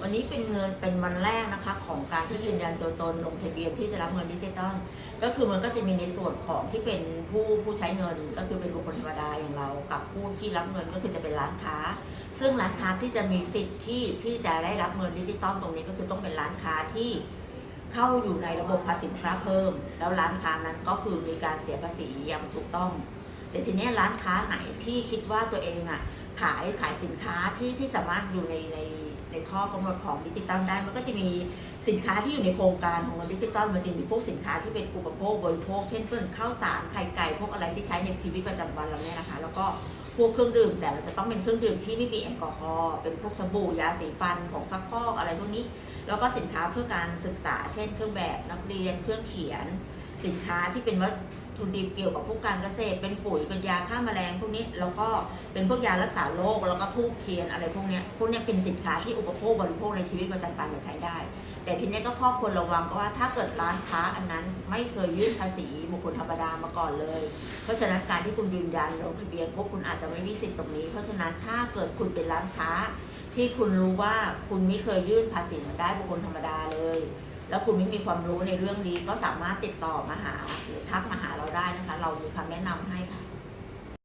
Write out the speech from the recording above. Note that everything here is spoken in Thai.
วันนี้เป็นเงินเป็นวันแรกนะคะ ของการที่ยืนยันตัวตนลงทะเบียนที่จะรับเงินดิจิตอลก็คือมันก็จะมีในส่วนของที่เป็นผู้ผู้ใช้เงินก็คือเป็นบุคคลธรรมดาอย่างเรา กับผู้ที่รับเงินก็คือจะเป็นร้านค้า ซึ่งร้านค้าที่จะมีสิทธิ์ที่ที่จะได้รับเงินดิจิตอลตรงนี้ก็คือต้องเป็นร้านค้าที่เข้าอยู่ในระบบภาษีค้าเพิ่ม แล้วร้านค้านั้นก็คือมีการเสียภาษีอย่างถูกต้อง แต่ทีนี้ร้านค้าไหนที่คิดว่าตัวเองอะ ขายขายสินค้าที่ที่สามารถอยู่ในในในข้อกำหนดของดิจิตอลได้ มันก็จะมีสินค้าที่อยู่ในโครงการของเงินดิจิตอลมันจะมีพวกสินค้าที่เป็นอุปโภคบริโภค เช่นเพื่อนข้าวสารไข่ไก่พวกอะไรที่ใช้ในชีวิตประจำวันเราเนี่ยนะคะ แล้วก็พวกเครื่องดื่มแต่เราจะต้องเป็นเครื่องดื่มที่ไม่มีแอลกอฮอล์เป็นพวกสบู่ยาสีฟันของซักฟอกอะไรพวกนี้ แล้วก็สินค้าเพื่อการศึกษา เช่น เครื่องแบบนักเรียนเครื่องเขียน สินค้าที่เป็นวั ตถุดิบเกี่ยวกับพวกการเกษตร เป็นปุ๋ยเป็นยาฆ่าแมลงพวกนี้แล้วก็เป็นพวกยารักษาโรคแล้วก็ทูบเทียนอะไรพวกนี้พวกนี้เป็นสินค้าที่อุปโภคบริโภคในชีวิตประจำวันเราใช้ได้ แต่ทีนี้ก็ข้อควรระวังก็ว่าถ้าเกิดร้านค้าอันนั้นไม่เคยยื่นภาษีบุคคลธรรมดามาก่อนเลย เพราะฉะนั้นการที่คุณยืนยันลงทะเบียนพวกคุณอาจจะไม่มีสิทธิ์ตรงนี้ เพราะฉะนั้นถ้าเกิดคุณเป็นร้านค้าที่คุณรู้ว่าคุณไม่เคยยื่นภาษีมาได้บุคคลธรรมดาเลย แล้วคุณไม่มีความรู้ในเรื่องนี้ก็สามารถติดต่อมาหาหรือทักมาหาเราได้นะคะ เรามีคำแนะนำให้ค่ะ